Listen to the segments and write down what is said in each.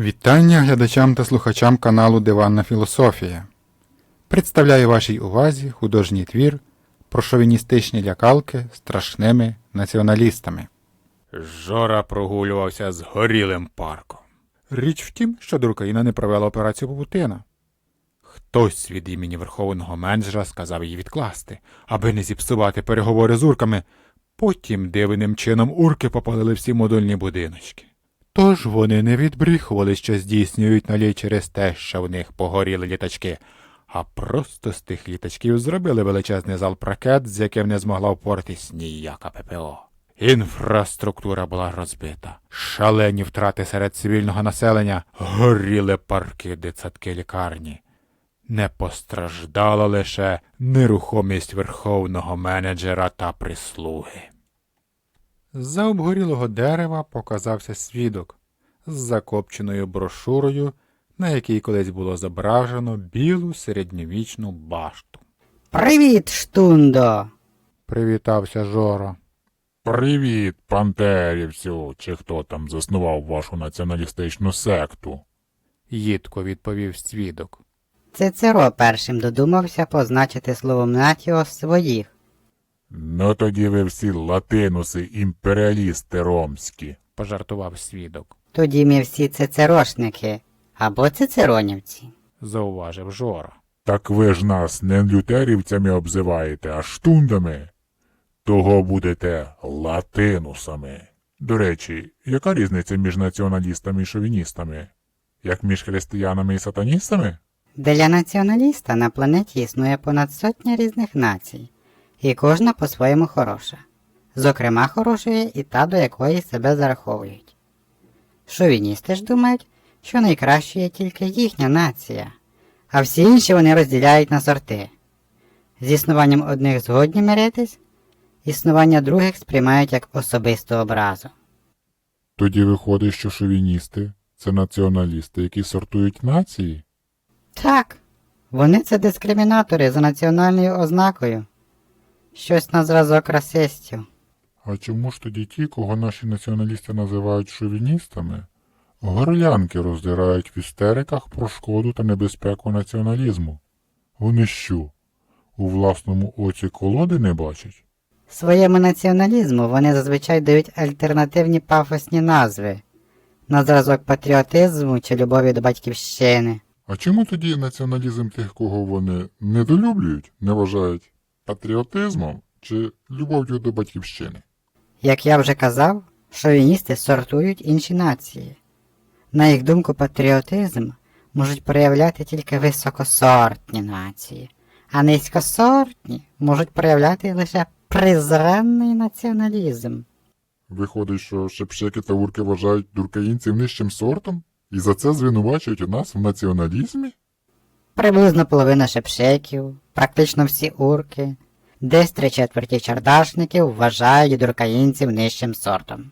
Вітання глядачам та слухачам каналу Диванна Філософія. Представляю вашій увазі художній твір про шовіністичні лякалки страшними націоналістами. Жора прогулювався з горілим парком. Річ в тім, що Друкаїна не провела операцію Павутина. Хтось від імені верховного менеджера сказав її відкласти, аби не зіпсувати переговори з урками. Потім дивним чином урки попалили всі модульні будиночки. Тож вони не відбріхували, що здійснюють налій через те, що в них погоріли літачки, а просто з тих літачків зробили величезний залп ракет, з яким не змогла впоратись ніяка ППО. Інфраструктура була розбита, шалені втрати серед цивільного населення, горіли парки, дитсадки лікарні. Не постраждала лише нерухомість верховного менеджера та прислуги. З-за обгорілого дерева показався свідок з закопченою брошурою, на якій колись було зображено білу середньовічну башту. Привіт, штундо! Привітався Жора. Привіт, пантерівцю, чи хто там заснував вашу націоналістичну секту? їдко відповів свідок. Цицеро першим додумався позначити словом натіо своїх. Ну тоді ви всі латинуси, імперіалісти ромські. пожартував свідок, Тоді ми всі цицерошники або цицеронівці. зауважив Жора. Так ви ж нас не лютерівцями обзиваєте, а штундами. Того будете латинусами. До речі, яка різниця між націоналістами і шовіністами? Як між християнами і сатаністами? Для націоналіста на планеті існує понад сотня різних націй, і кожна по-своєму хороша. Зокрема, хорошою і та, до якої себе зараховують. Шовіністи ж думають, що найкращою є тільки їхня нація, а всі інші вони розділяють на сорти. З існуванням одних згодні миритись, існування других сприймають як особисту образу. Тоді виходить, що шовіністи це націоналісти, які сортують нації? Так, вони це дискримінатори за національною ознакою. Щось на зразок расистів. А чому ж тоді ті, кого наші націоналісти називають шовіністами, горлянки роздирають в істериках про шкоду та небезпеку націоналізму? Вони що, у власному оці колоди не бачать? Своєму націоналізму вони зазвичай дають альтернативні пафосні назви на зразок патріотизму чи любові до батьківщини. А чому тоді націоналізм тих, кого вони недолюблюють, не вважають патріотизмом чи любов'ю до батьківщини? Як я вже казав, шовіністи сортують інші нації. На їх думку, патріотизм можуть проявляти тільки високосортні нації, а низькосортні можуть проявляти лише презренний націоналізм. Виходить, що шепшеки та урки вважають дуркаїнців нижчим сортом? І за це звинувачують нас в націоналізмі? Приблизно половина шепшеків, практично всі урки, десь три четверті чардашників вважають дуркаїнців нижчим сортом.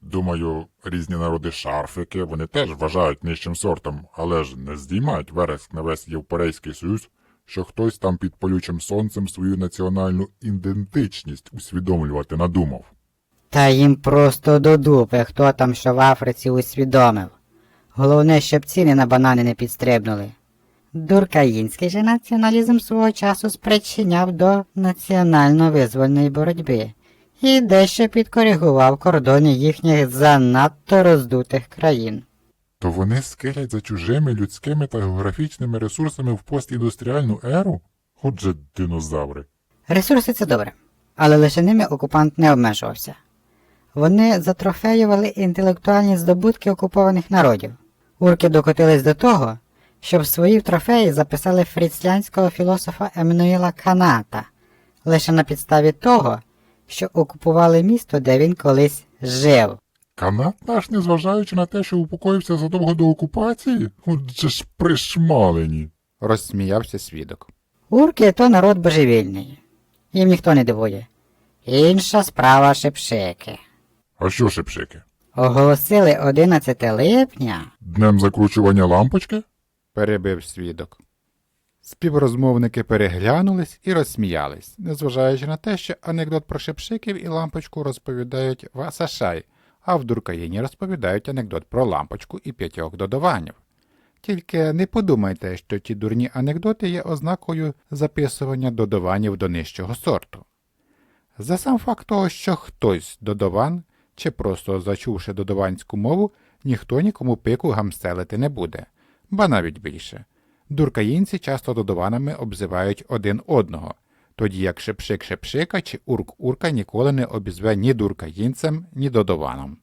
Думаю, різні народи шарфики вони теж вважають нижчим сортом, але ж не здіймають вереск на весь Європейський Союз, що хтось там під палючим сонцем свою національну ідентичність усвідомлювати надумав. Та їм просто до дупи, хто там що в Африці усвідомив. Головне, щоб ціни на банани не підстрибнули. Дуркаїнський же націоналізм свого часу спричиняв до національно-визвольної боротьби і дещо підкоригував кордони їхніх занадто роздутих країн. То вони скелять за чужими людськими та географічними ресурсами в постіндустріальну еру? Отже, динозаври. Ресурси це добре, але лише ними окупант не обмежувався. Вони затрофеювали інтелектуальні здобутки окупованих народів. Урки докотились до того, що в свої трофеї записали фріцлянського філософа Еммануїла Каната лише на підставі того, що окупували місто, де він колись жив. Канат наш, незважаючи на те, що упокоївся задовго до окупації? Отже ж пришмалені. Розсміявся свідок. Урки то народ божевільний. Їм ніхто не дивує. Інша справа шепшики. А що шепшики? Оголосили 11 липня. Днем закручування лампочки? Перебив свідок. Співрозмовники переглянулись і розсміялись, незважаючи на те, що анекдот про шепшиків і лампочку розповідають в Асашай, а в Дуркаїні розповідають анекдот про лампочку і п'ятьох додаванів. Тільки не подумайте, що ті дурні анекдоти є ознакою записування додаванів до нижчого сорту. За сам факт того, що хтось додаван, чи просто зачувши додаванську мову, ніхто нікому пику гамселити не буде, ба навіть більше. Дуркаїнці часто додаванами обзивають один одного, тоді як шепшик-шепшика чи урк-урка ніколи не обізве ні дуркаїнцем, ні додаваном.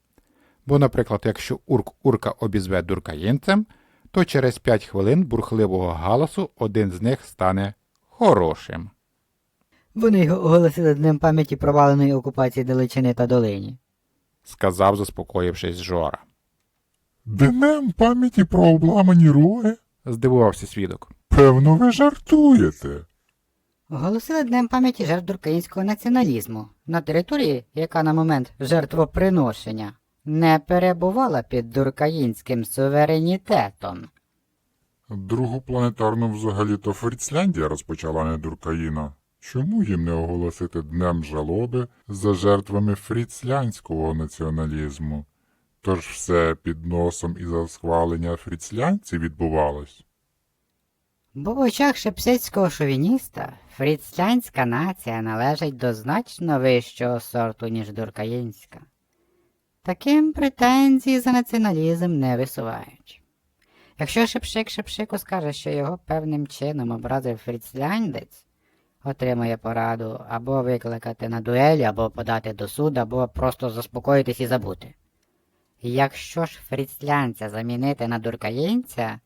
Бо, наприклад, якщо урк-урка обізве дуркаїнцем, то через 5 хвилин бурхливого галасу один з них стане хорошим. Вони його оголосили днем пам'яті проваленої окупації Далечини та Долині. сказав, заспокоївшись Жора. Днем пам'яті про обламані роги? Здивувався свідок. Певно, ви жартуєте. Оголосили днем пам'яті жертв дуркаїнського націоналізму на території, яка на момент жертвоприношення не перебувала під дуркаїнським суверенітетом. Другу планетарну взагалі-то Фріцляндія розпочала не Дуркаїна. Чому їм не оголосити днем жалоби за жертвами фріцлянського націоналізму? Тож все під носом і за схвалення фріцлянців відбувалось. Бо в очах шепсицького шовініста фріцлянська нація належить до значно вищого сорту, ніж дуркаїнська. Таким претензії за націоналізм не висувають. Якщо Шепшик Шепшику скаже, що його певним чином образив фріцляндець, отримує пораду або викликати на дуелі, або подати до суду, або просто заспокоїтись і забути. Якщо ж фріцлянця замінити на дуркаїнця,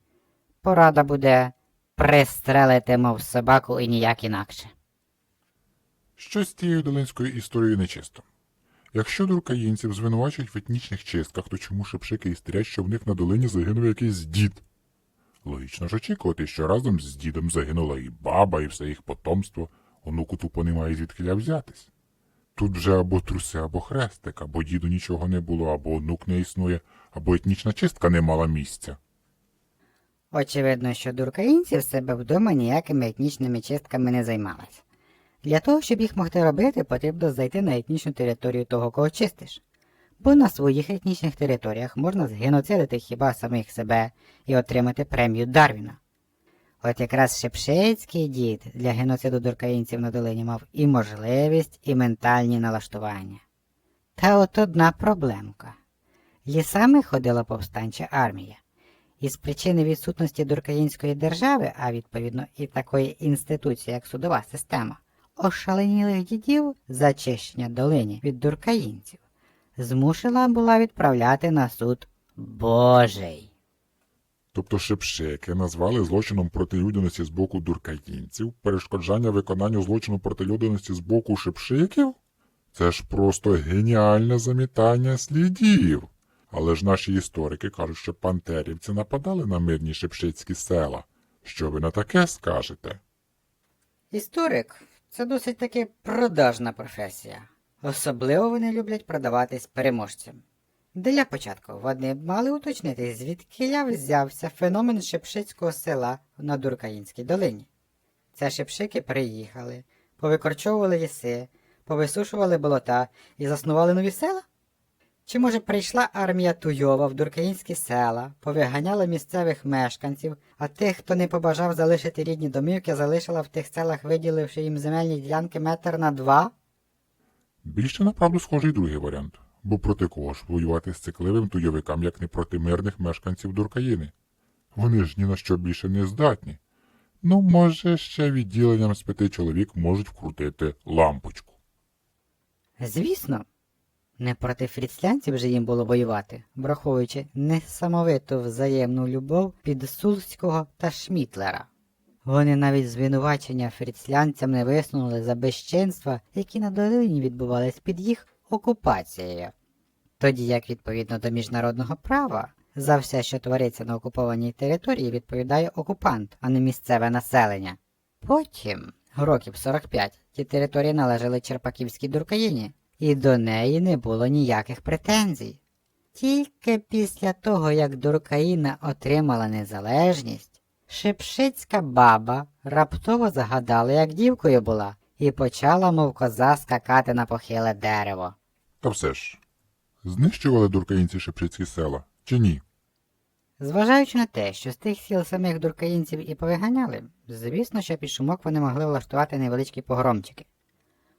порада буде пристрелити, мов собаку і ніяк інакше. Щось з тією долинською історією нечисто. Якщо дуркаїнців звинувачують в етнічних чистках, то чому шепшики істерять, що в них на долині загинув якийсь дід? Логічно ж очікувати, що разом з дідом загинула і баба, і все їх потомство, онуку тупо немає звідкиля взятись. Тут вже або труси, або хрестик, або діду нічого не було, або онук не існує, або етнічна чистка не мала місця. Очевидно, що дуркаїнці в себе вдома ніякими етнічними чистками не займалися. Для того, щоб їх могти робити, потрібно зайти на етнічну територію того, кого чистиш. Бо на своїх етнічних територіях можна згеноцидити хіба самих себе і отримати премію Дарвіна. От якраз Шепшицький дід для геноциду дуркаїнців на долині мав і можливість, і ментальні налаштування. Та от одна проблемка. Лісами ходила повстанча армія. І з причини відсутності дуркаїнської держави, а відповідно і такої інституції, як судова система, ошаленілих дідів за чищення долині від дуркаїнців змушена була відправляти на суд Божий. Тобто шепшики назвали злочином проти людяності з боку дуркаїнців перешкоджання виконанню злочину проти людяності з боку шепшиків? Це ж просто геніальне замітання слідів. Але ж наші історики кажуть, що пантерівці нападали на мирні шепшицькі села. Що ви на таке скажете? Історик це досить таки продажна професія. Особливо вони люблять продаватись переможцям. Для початку вони мали уточнити, звідки взявся феномен Шепшицького села на Дуркаїнській долині. Це шепшики приїхали, повикорчовували ліси, повисушували болота і заснували нові села? Чи може прийшла армія Туйова в дуркаїнські села, повиганяла місцевих мешканців, а тих, хто не побажав залишити рідні домівки, залишила в тих селах, виділивши їм земельні ділянки метр на два? Більше направду схожий другий варіант. Бо проти кого ж воювати з цикливим туйовикам, як не проти мирних мешканців Дуркаїни? Вони ж ні на що більше не здатні. Ну, може, ще відділенням з п'яти чоловік можуть вкрутити лампочку. Звісно, не проти фріцлянців же їм було воювати, враховуючи несамовиту взаємну любов підсульського та Шмітлера. Вони навіть звинувачення фріцлянцям не висунули за безчинства, які на долині відбувались під їх окупацією. Тоді як відповідно до міжнародного права, за все, що твориться на окупованій території, відповідає окупант, а не місцеве населення. Потім, років 45, ті території належали Черпаківській Дуркаїні, і до неї не було ніяких претензій. Тільки після того, як Дуркаїна отримала незалежність, Шепшицька баба раптово загадала, як дівкою була, і почала, мов коза, скакати на похиле дерево. Та все ж, знищували дуркаїнці шепчицькі села, чи ні? Зважаючи на те, що з тих сіл самих дуркаїнців і повиганяли, звісно, що під шумок вони могли влаштувати невеличкі погромчики.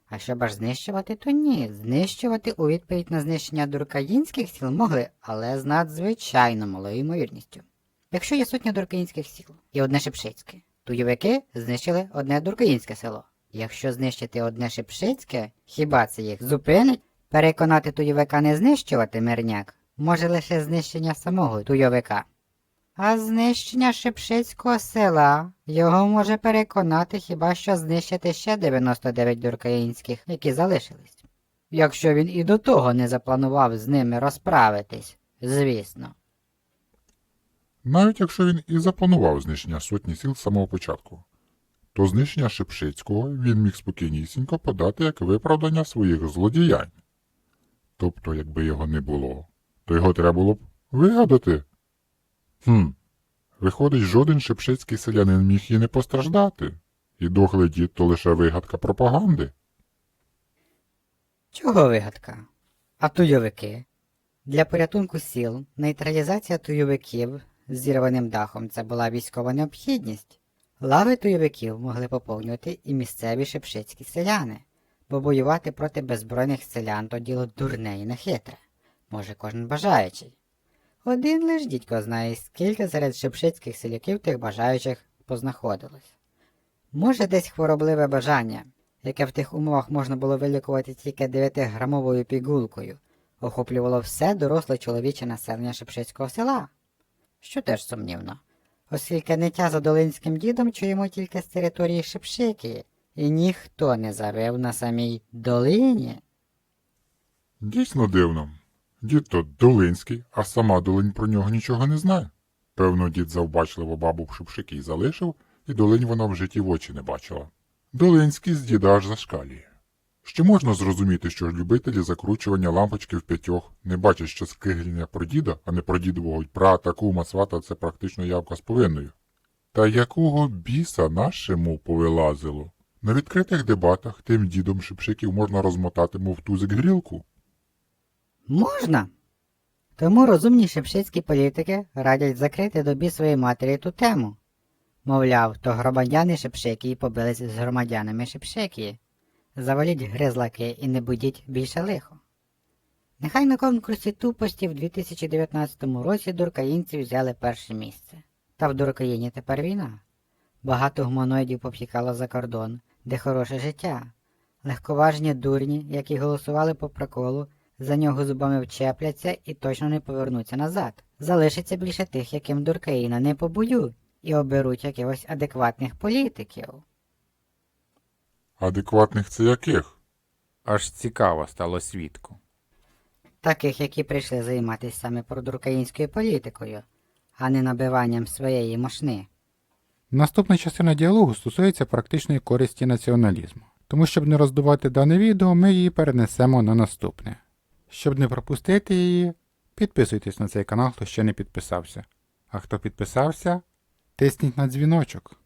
А щоб аж знищувати, то ні. Знищувати у відповідь на знищення дуркаїнських сіл могли, але з надзвичайно малою ймовірністю. Якщо є сотня дуркаїнських сіл і одне шепшицьке, то ювики знищили одне дуркаїнське село. Якщо знищити одне шепшицьке, хіба це їх зупинить? Переконати туйовика не знищувати мирняк може лише знищення самого туйовика. А знищення Шепшицького села його може переконати хіба що знищити ще 99 дуркаїнських, які залишились. Якщо він і до того не запланував з ними розправитись, звісно. Навіть якщо він і запланував знищення сотні сіл з самого початку, то знищення Шепшицького він міг спокійнісінько подати як виправдання своїх злодіянь. Тобто, якби його не було, то його треба було б вигадати. Хм, виходить, жоден шепшицький селянин міг і не постраждати, і дохлий дід то лише вигадка пропаганди. Чого вигадка? А туйовики? Для порятунку сіл нейтралізація туйовиків з зірваним дахом це була військова необхідність. Лави туйовиків могли поповнювати і місцеві шепшицькі селяни, бо воювати проти беззбройних селян то діло дурне і нехитре, може кожен бажаючий. Один лиш дідько знає, скільки серед шепшицьких селяків тих бажаючих познаходилось. Може, десь хворобливе бажання, яке в тих умовах можна було вилікувати тільки 9-грамовою пігулкою, охоплювало все доросле чоловіче населення Шепшицького села, що теж сумнівно, оскільки ниття за долинським дідом чуємо тільки з території Шепшикії, ніхто не завив на самій долині. Дійсно дивно. Дід то Долинський, а сама Долинь про нього нічого не знає. Певно, дід завбачливо бабу в шипшикій залишив, і Долинь вона в житті в очі не бачила. Долинський з діда аж зашкалює. Ще можна зрозуміти, що любителі закручування лампочки в п'ятьох не бачать, що скиглення про діда, а не про дідового брата, кума, свата це практично явка з повинною. Та якого біса нашому повилазило? На відкритих дебатах тим дідом шипшиків можна розмотати, мов тузик грілку. Можна. Тому розумні шепшицькі політики радять закрити до бісової матері ту тему. Мовляв, то громадяни Шепшикії побились з громадянами Шепшикії. Заваліть гризлаки і не будіть більше лихо. Нехай на конкурсі тупості в 2019 році дуркаїнці взяли перше місце. Та в Дуркаїні тепер війна. Багато гуманоїдів поп'їкало за кордон, де хороше життя. Легковажні дурні, які голосували по проколу, за нього зубами вчепляться і точно не повернуться назад. Залишиться більше тих, яким Дуркаїна не побоюють, і оберуть якихось адекватних політиків. Адекватних це яких? Аж цікаво стало свідку. Таких, які прийшли займатися саме продуркаїнською політикою, а не набиванням своєї мошни. Наступна частина діалогу стосується практичної користі націоналізму. Тому, щоб не роздувати дане відео, ми її перенесемо на наступне. Щоб не пропустити її, підписуйтесь на цей канал, хто ще не підписався. А хто підписався, тисніть на дзвіночок.